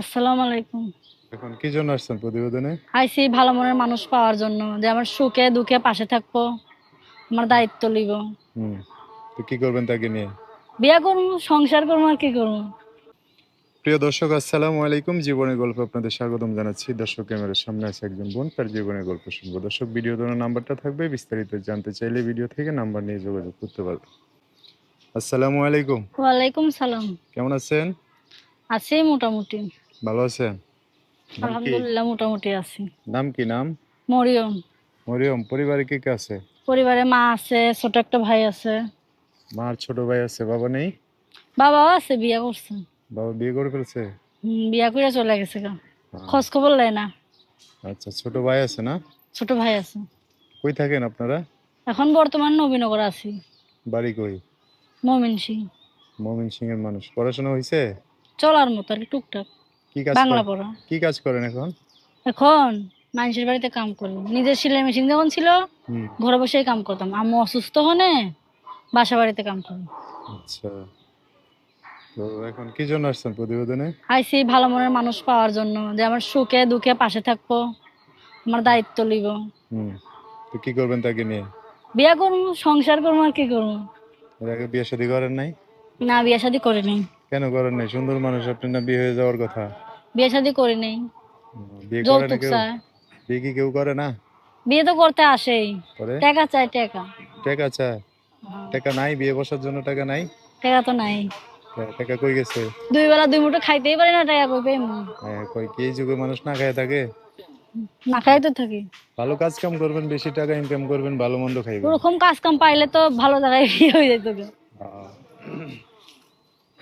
আসসালামু আলাইকুম। এখন কি জন্য আসছেন প্রতিবেদনে? আইসি ভালো মনের মানুষ পাওয়ার জন্য যে আমার সুখে দুঃখে পাশে থাকব আমার দায়িত্ব লিব হুম তো কি করবেন তাকে নিয়ে? বিয়া করব সংসার করব আর কি করব? প্রিয় দর্শক আসসালামু আলাইকুম। জীবনের গল্প আপনাদের স্বাগতম জানাচ্ছি। দর্শক ক্যামেরার সামনে আছে একজন বোন তার জীবনের গল্প শুনব। দর্শক ভিডিও দেওয়ার নাম্বারটা থাকবে বিস্তারিত জানতে চাইলে ভিডিও থেকে নাম্বার নিয়ে যোগাযোগ করতে পারবে আসসালামু আলাইকুম। ওয়ালাইকুম সালাম। কেমন আছেন? আছি মোটামুটি। ভালো আছেন? আলহামদুলিল্লাহ মোটামুটি আছি। নাম কি নাম? মরিয়ম। মরিয়ম পরিবারে কে কে আছে? পরিবারে মা আছে ছোট একটা ভাই আছে। মার ছোট ভাই আছে বাবা নেই? বাবাও আছে বিয়া করছে। বাবা বিয়ে করে ফেলছে? বিয়া করে চলে গেছে গা। আহ, খোঁজ খবর লেয় না। আচ্ছা ছোট ভাই আছে না? ছোট ভাই আছে। কই থাকেন আপনারা? এখন বর্তমান নবীনগর আছি। বাড়ি কই? মমিন সিং মমিন সিং এর মানুষ। পড়াশোনা হয়েছে চলার মতো আর টুকটাক। কি কাজ বাংলা পড়া। কি কাজ করেন এখন? এখন মানুষের বাড়িতে কাম করি। নিজের সেলাই মেশিন যখন ছিল ঘরে বসেই কাম করতাম। আম্মু অসুস্থ হনে বাসা বাড়িতে কাম করি। আচ্ছা। তো এখন কি জন্য আসছেন প্রতিবেদনে? ভালো মনের মানুষ পাওয়ার জন্য যে আমার সুখে দুঃখে পাশে থাকব আমার দায়িত্ব লিব হুম। তো কি করবেন তাকে নিয়ে? বিয়া করব সংসার করব আর কি করব? এর আগে বিয়ে শাদী করেন নাই? না বিয়ে শাদি করি নাই। কেন করেন নাই? সুন্দর মানুষ আপনার না বিয়ে হয়ে যাওয়ার কথা? বিয়ে শাদি করি নাই। বিয়ে করে না যৌতুক কেউ? চায় বিয়ে কি কেউ করে না? বিয়ে তো করতে আসেই। করে? টাকা চায় টাকা। টাকা চায়? টাকা নাই? বিয়ে বসার জন্য টাকা নাই? টাকা তো নাই। টা- টাকা কই গেছে? দুই বেলা দুই মুঠো খাইতেই পারি না টাকা কই পেয়ে হ্যাঁ, কই কি এই যুগে মানুষ না খায় থাকে? না খাই তো থাকি। ভালো কাজ কাম করবেন বেশি টাকা ইনকাম করবেন ভালো মন্দ খাইবেন। ওরকম কাজ কাম পাইলে তো ভালো জায়গায় বিয়ে হয়ে যেত গো।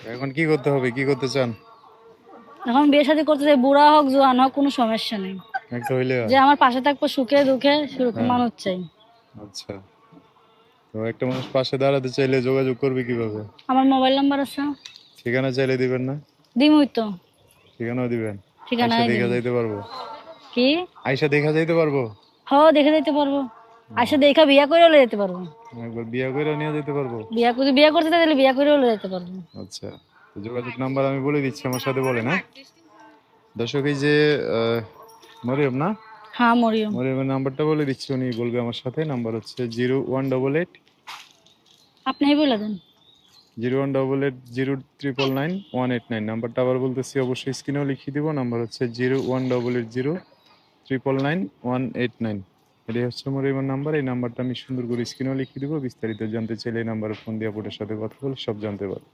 এখন কি করতে হবে? কি করতে চান? এখন বিয়ে শাদি করতে চাই বুড়া হোক জোয়ান হোক কোনো সমস্যা নেই। একটা হইলে যে আমার পাশে থাকব সুখে দুঃখে সেরকম হ্যাঁ। মানুষ চাই। আচ্ছা। তো একটা মানুষ পাশে দাঁড়াতে চাইলে যোগাযোগ করবে কীভাবে? আমার মোবাইল নাম্বার আছে। ঠিকানা চাইলে দিবেন না? দিমই তো। ঠিকানাও দিবেন। ঠিকানা দেখা যাইতে পারব। কি? আইসা দেখা যাইতে পারব? হ দেখে যাইতে পারব। আসে দেখা বিয়া করে হলে যেতে পারব একবার বিয়া করে নিয়ে যেতে পারব? বিয়া করে বিয়া করতে তাহলে বিয়া করে হলে যেতে পারব আচ্ছা তো যোগাযোগ নাম্বার আমি বলে দিচ্ছি আমার সাথে বলে না? দর্শক এই যে মরিয়ম না? হ্যাঁ মরিয়ম। মরিয়মের নাম্বারটা বলে দিচ্ছি উনি বলবে আমার সাথে। নাম্বার হচ্ছে জিরো ওয়ান ডবল এইট আপনি বলে দেন। Zero one double eight zero triple nine one eight nine. নাম্বারটা আবার বলতেছি অবশ্যই স্ক্রিনেও লিখিয়ে দিব। নাম্বার হচ্ছে zero one double eight zero triple nine one eight nine. এটাই হচ্ছে আমার এবার নাম্বার এই নাম্বারটা আমি সুন্দর করে স্ক্রিনে লিখিয়ে দেবো বিস্তারিত জানতে চাইলে এই নাম্বারে ফোন দিয়ে আপনার সাথে কথা বলে সব জানতে পারব।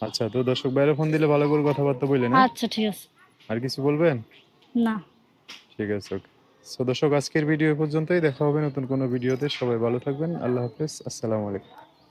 আচ্ছা তো দর্শক বাইরে ফোন দিলে ভালো করে কথাবার্তা বললেন হ্যাঁ? আচ্ছা ঠিক আছে। আর কিছু বলবেন? না। ঠিক আছে ওকে। সো দর্শক আজকের ভিডিও পর্যন্তই। দেখা হবে নতুন কোনো ভিডিওতে সবাই ভালো থাকবেন। আল্লাহ হাফেজ। আসসালামু আলাইকুম।